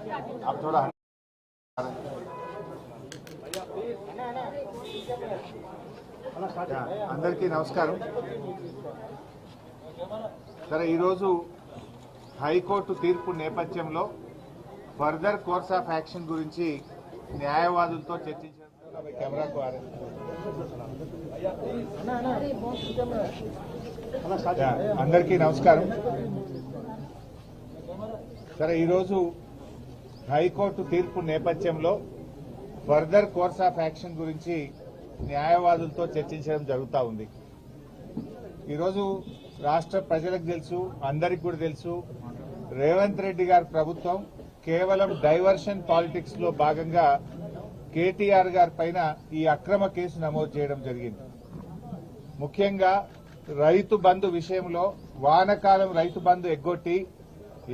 आप थोड़ा అందరికీ నమస్కారం సరే ఈరోజు హైకోర్టు తీర్పు నేపథ్యంలో ఫర్దర్ కోర్స్ ఆఫ్ యాక్షన్ గురించి న్యాయవాదులతో చర్చించారు కెమెరాకు అందరికీ నమస్కారం సరే ఈరోజు హైకోర్టు తీర్పు నేపథ్యంలో ఫర్దర్ కోర్స్ ఆఫ్ యాక్షన్ గురించి న్యాయవాదులతో చర్చించడం జరుగుతూ ఉంది. ఈరోజు రాష్ట్ర ప్రజలకు తెలుసు అందరికి కూడా తెలుసు రేవంత్ రెడ్డి గారి ప్రభుత్వం కేవలం డైవర్షన్ పాలిటిక్స్లో భాగంగా కేటీఆర్ గారి పైన ఈ అక్రమ కేసు నమోదు చేయడం జరిగింది. ముఖ్యంగా రైతు బంధు విషయంలో వానకాలం రైతు బంధు ఎగ్గొట్టి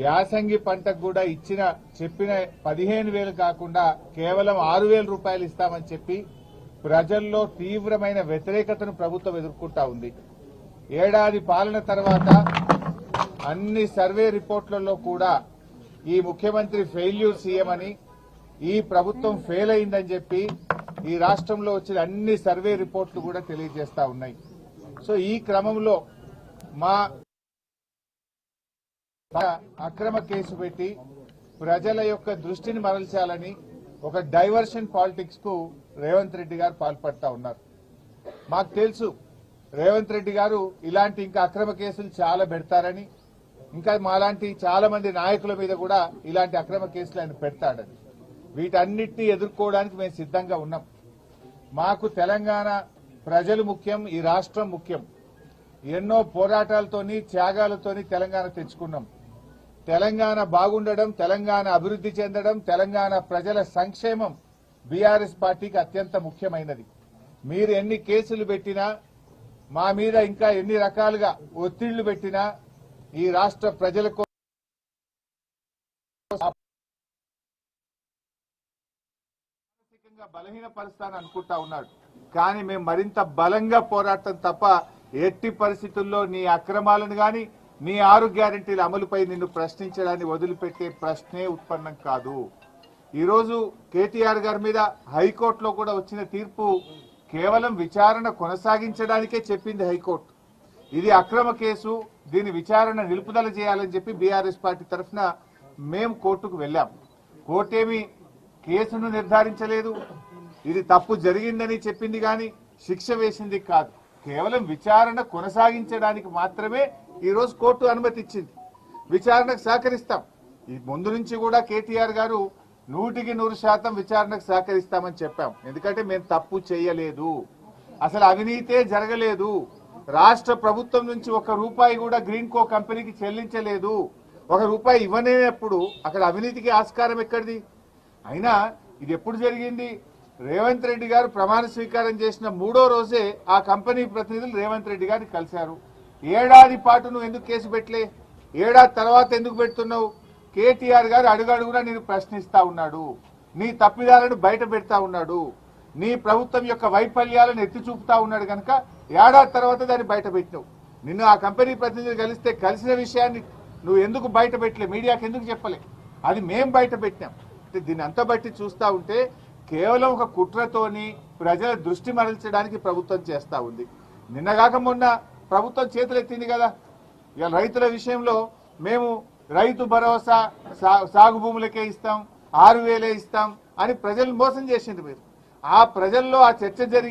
యాసంగి పంటకు కూడా ఇచ్చిన చెప్పిన పదిహేను వేలు కాకుండా కేవలం ఆరు వేల రూపాయలు ఇస్తామని చెప్పి ప్రజల్లో తీవ్రమైన వ్యతిరేకతను ప్రభుత్వం ఎదుర్కొంటా ఉంది. ఏడాది పాలన తర్వాత అన్ని సర్వే రిపోర్ట్లలో కూడా ఈ ముఖ్యమంత్రి ఫెయిల్యూర్ సీఎం అని ఈ ప్రభుత్వం ఫెయిల్ అయిందని చెప్పి ఈ రాష్ట్రంలో వచ్చిన అన్ని సర్వే రిపోర్ట్లు కూడా తెలియజేస్తా ఉన్నాయి. సో ఈ క్రమంలో మా అక్రమ కేసు పెట్టి ప్రజల యొక్క దృష్టిని మరల్చాలని ఒక డైవర్షన్ పాలిటిక్స్కు రేవంత్ రెడ్డి గారు పాల్పడతా ఉన్నారు. మాకు తెలుసు రేవంత్ రెడ్డి గారు ఇలాంటి ఇంకా అక్రమ కేసులు చాలా పెడతారని ఇంకా మాలాంటి చాలా మంది నాయకుల మీద కూడా ఇలాంటి అక్రమ కేసులు ఆయన పెడతాడని. వీటన్నిటినీ ఎదుర్కోవడానికి మేము సిద్ధంగా ఉన్నాం. మాకు తెలంగాణ ప్రజలు ముఖ్యం ఈ రాష్ట్రం ముఖ్యం. ఎన్నో పోరాటాలతోని త్యాగాలతోని తెలంగాణ తెచ్చుకున్నాం. తెలంగాణ బాగుండడం తెలంగాణ అభివృద్ధి చెందడం తెలంగాణ ప్రజల సంక్షేమం బీఆర్ఎస్ పార్టీకి అత్యంత ముఖ్యమైనది. మీరు ఎన్ని కేసులు పెట్టినా మా మీద ఇంకా ఎన్ని రకాలుగా ఒత్తిళ్ళు పెట్టినా ఈ రాష్ట్ర ప్రజలకు మానసికంగా బలహీనపరుస్తానని అనుకుంటా ఉన్నాడు. కానీ మేము మరింత బలంగా పోరాటం తప్ప ఎట్టి పరిస్థితుల్లో నీ అక్రమాలను కానీ నీ ఆరు గ్యారంటీల అమలుపై నిన్ను ప్రశ్నించడాన్ని వదిలిపెట్టే ప్రశ్నే ఉత్పన్నం కాదు. ఈరోజు కేటీఆర్ గారి మీద హైకోర్టులో కూడా వచ్చిన తీర్పు కేవలం విచారణ కొనసాగించడానికే చెప్పింది హైకోర్టు. ఇది అక్రమ కేసు దీని విచారణ నిలుపుదల చేయాలని చెప్పి బీఆర్ఎస్ పార్టీ తరఫున మేము కోర్టుకు వెళ్ళాం. కోర్టేమి కేసును నిర్ధారించలేదు. ఇది తప్పు జరిగిందని చెప్పింది కానీ శిక్ష వేసింది కాదు. కేవలం విచారణ కొనసాగించడానికి మాత్రమే ఈరోజు కోర్టు అనుమతి ఇచ్చింది. విచారణకు సహకరిస్తాం. ఈ ముందు నుంచి కూడా కేటీఆర్ గారు నూటికి నూరు శాతం విచారణకు సహకరిస్తామని చెప్పాం. ఎందుకంటే మేము తప్పు చేయలేదు. అసలు అవినీతే జరగలేదు. రాష్ట్ర ప్రభుత్వం నుంచి ఒక రూపాయి కూడా గ్రీన్ కో కంపెనీకి చెల్లించలేదు. ఒక రూపాయి ఇవ్వనేప్పుడు అక్కడ అవినీతికి ఆస్కారం ఎక్కడిది? అయినా ఇది ఎప్పుడు జరిగింది? రేవంత్ రెడ్డి గారు ప్రమాణ స్వీకారం చేసిన మూడో రోజే ఆ కంపెనీ ప్రతినిధులు రేవంత్ రెడ్డి గారిని కలిశారు. ఏడాది పాటు నువ్వు ఎందుకు కేసు పెట్టలే? ఏడాది తర్వాత ఎందుకు పెడుతున్నావు? కేటీఆర్ గారు అడుగడుగునా నేను ప్రశ్నిస్తా ఉన్నాడు. నీ తప్పిదాలను బయట పెడతా ఉన్నాడు. నీ ప్రభుత్వం యొక్క వైఫల్యాలను ఎత్తి చూపుతా ఉన్నాడు కనుక ఏడాది తర్వాత దాన్ని బయట పెట్టినావు. నిన్ను ఆ కంపెనీ ప్రతినిధులు కలిస్తే కలిసిన విషయాన్ని నువ్వు ఎందుకు బయట పెట్టలే? మీడియాకి ఎందుకు చెప్పలే? అది మేం బయట పెట్టినాం. అంటే దీన్ని అంతా బట్టి చూస్తా ఉంటే కేవలం ఒక కుట్రతోని ప్రజల దృష్టి మరల్చడానికి ప్రభుత్వం చేస్తూ ఉంది. నిన్నగాక మొన్న ప్రభుత్వం చేతులు ఎత్తింది కదా. ఇక రైతుల విషయంలో మేము రైతు భరోసా సా- సాగు భూములకే ఇస్తాం ఆరు వేలే ఇస్తాం అని ప్రజలు మోసం చేసింది మీరు. ఆ ప్రజల్లో ఆ చర్చ జరిగి